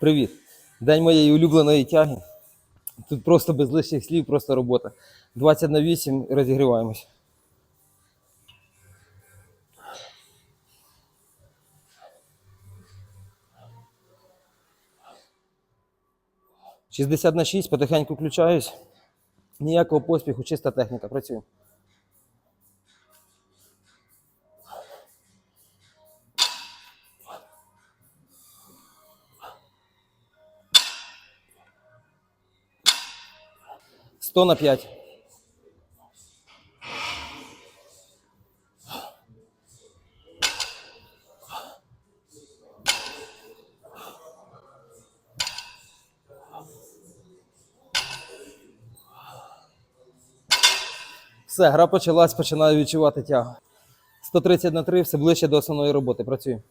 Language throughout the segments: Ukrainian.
Привіт! День моєї улюбленої тяги. Тут просто без лишніх слів, просто робота. 20 на 8 розігріваємось. Шістдесят на 6, потихеньку включаюсь. Ніякого поспіху, чиста техніка. Працюю. Сто на 5. Все, гра почалась, починаю відчувати тягу. 130 на 3, все ближче до основної роботи. Працюю.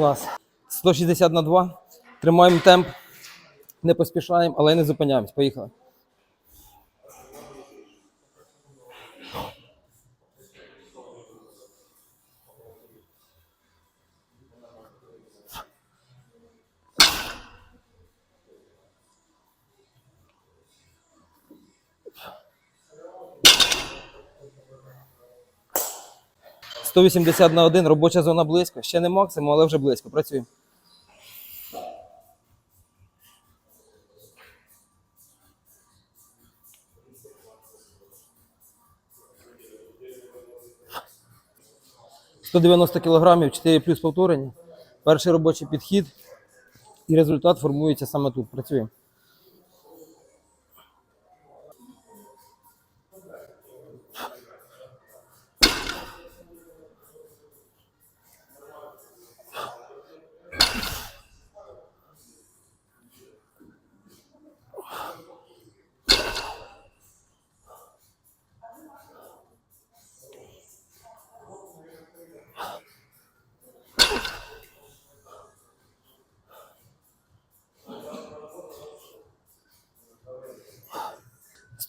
Клас. 160 на 2. Тримаємо темп. Не поспішаємо, але не зупиняємось. Поїхали. – 180 на 1, робоча зона близько. Ще не максимум, але вже близько. Працюємо. – 190 кг, 4 плюс повторення. Перший робочий підхід. І результат формується саме тут. Працюємо. –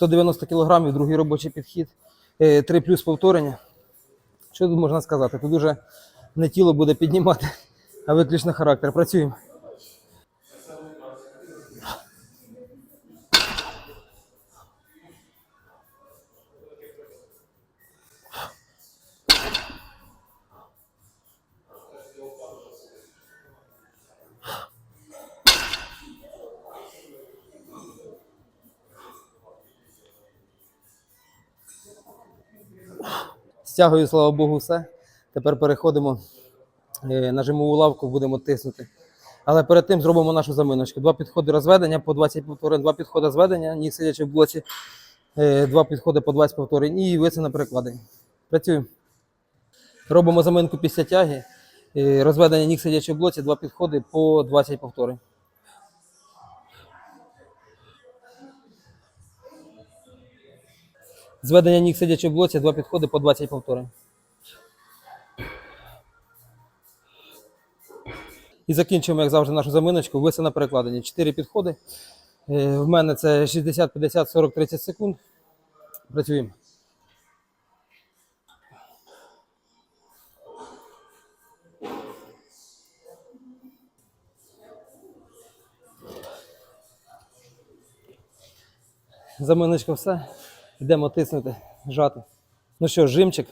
190 кг, другий робочий підхід. 3 плюс повторення. Що тут можна сказати? Тут уже не тіло буде піднімати, а виключно характер. Працюємо. Стягую, слава Богу, все. Тепер переходимо е, на жимову лавку, будемо тиснути. Але перед тим зробимо нашу заминочку. Два підходи розведення по 20 повторень, два підходи зведення, ніг сидячи в блоці, е, два підходи по 20 повторень і виси на перекладенні. Працюємо. Робимо заминку після тяги. Е, Розведення ніг сидячи в блоці, два підходи по 20 повторень. Зведення ніг сидячи в блоці, два підходи по 20 повторень. І закінчуємо, як завжди, нашу заминочку. Виси на перекладенні. 4 підходи. Е, В мене це 60, 50, 40, 30 секунд. Працюємо. Заминочка все. Йдемо тиснути, жати. Ну що, жимчик.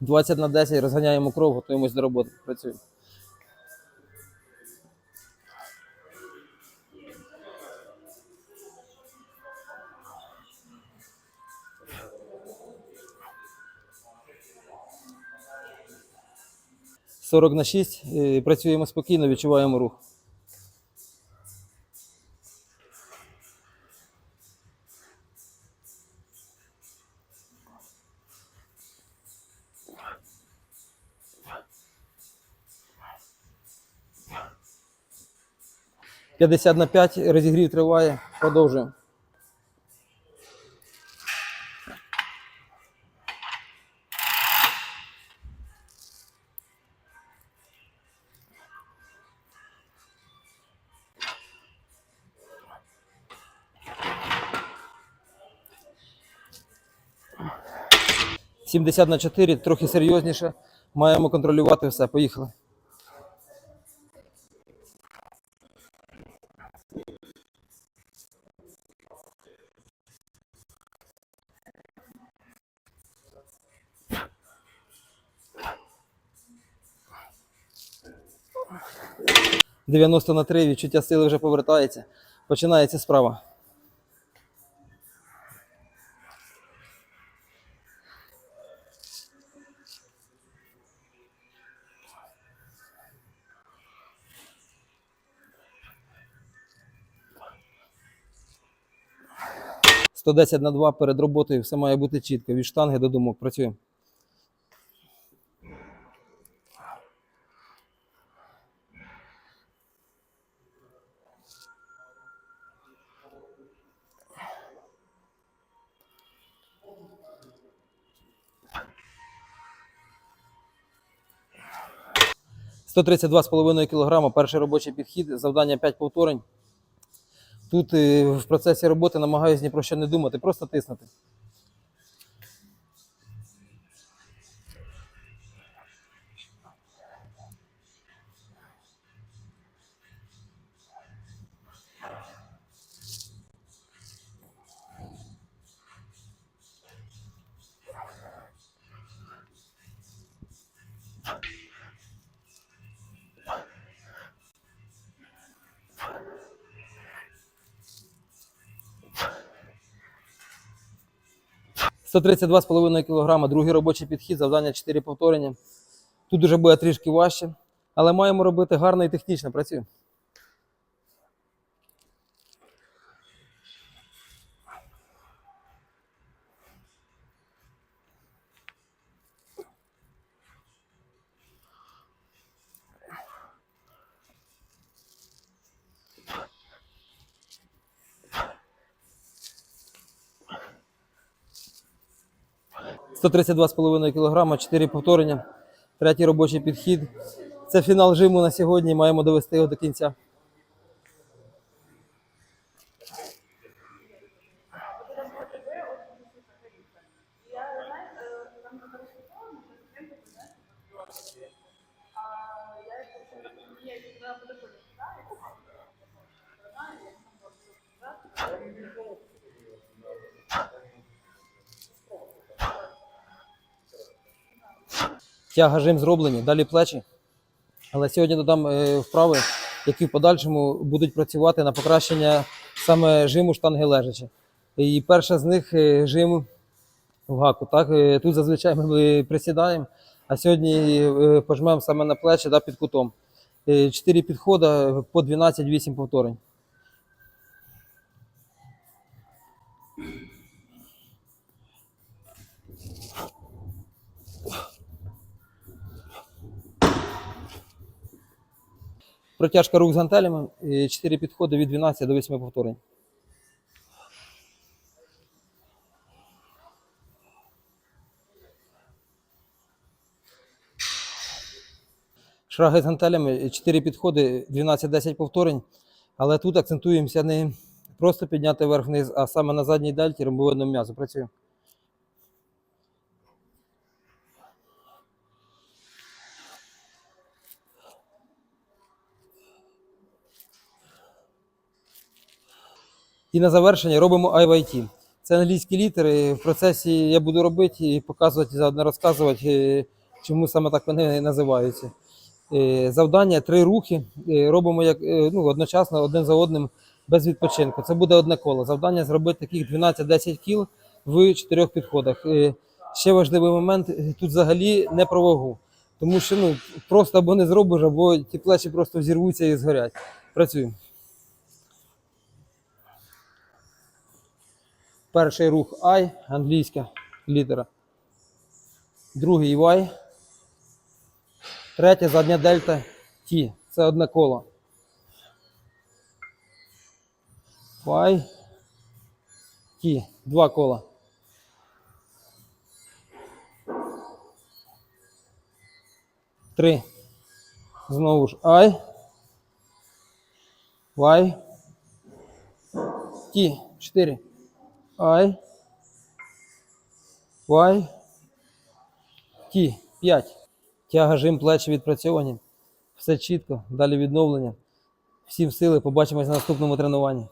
20 на 10, розганяємо кров, готуємось до роботи. Працюємо. Сорок на 6. е, Працюємо спокійно, відчуваємо рух. 50 на 5 розігрів триває, продовжуємо. Сімдесят на чотири, трохи серйозніше. Маємо контролювати все. Поїхали. 90 на 3, відчуття сили вже повертається. Починається справа. – 110 на 2 перед роботою все має бути чітко. Від штанги до думок. Працюємо. – 132,5 кг, перший робочий підхід, завдання 5 повторень. Тут е, в процесі роботи намагаюся ні про що не думати, просто тиснути. – 132,5 кг, другий робочий підхід, завдання 4 повторення. Тут вже буде трішки важче, але маємо робити гарно і технічно. Працюємо. – 132,5 кг, 4 повторення, третій робочий підхід. Це фінал жиму на сьогодні, маємо довести його до кінця. Тяга жим зроблені, далі плечі. Але сьогодні додам е, вправи, які в подальшому будуть працювати на покращення саме жиму штанги лежачі. І перша з них е, жим в гаку. Так? Е, Тут зазвичай ми присідаємо, а сьогодні пожмемо саме на плечі да, під кутом. Чотири підходи по 12-8 повторень. Протяжка рук з гантелями, 4 підходи від 12 до 8 повторень. Шраги з гантелями, 4 підходи, 12-10 повторень. Але тут акцентуємося не просто підняти вверх-вниз, а саме на задній дельті ромбовидному м'язу. Працюємо. І на завершення робимо IYT. Це англійські літери. В процесі я буду робити і показувати, заодно розказувати, е, чому саме так вони називаються. Е, Завдання три рухи. е, Робимо як, ну, одночасно один за одним без відпочинку. Це буде одне коло. Завдання зробити таких 12-10 кіл в чотирьох підходах. Ще важливий момент тут взагалі не про вагу. Тому що ну, просто або не зробиш, або ті плечі просто взірвуться і згорять. Працюємо. Перший рух I, англійська літера. Другий Y. Третє задня дельта T. Це одне коло. Y. T. Два кола. Три. Знову ж I. Y. T. Чотири. I, Y, ті, п'ять. Тяга, жим, плечі відпрацьовані. Все чітко, далі відновлення. Всім сили, побачимось на наступному тренуванні.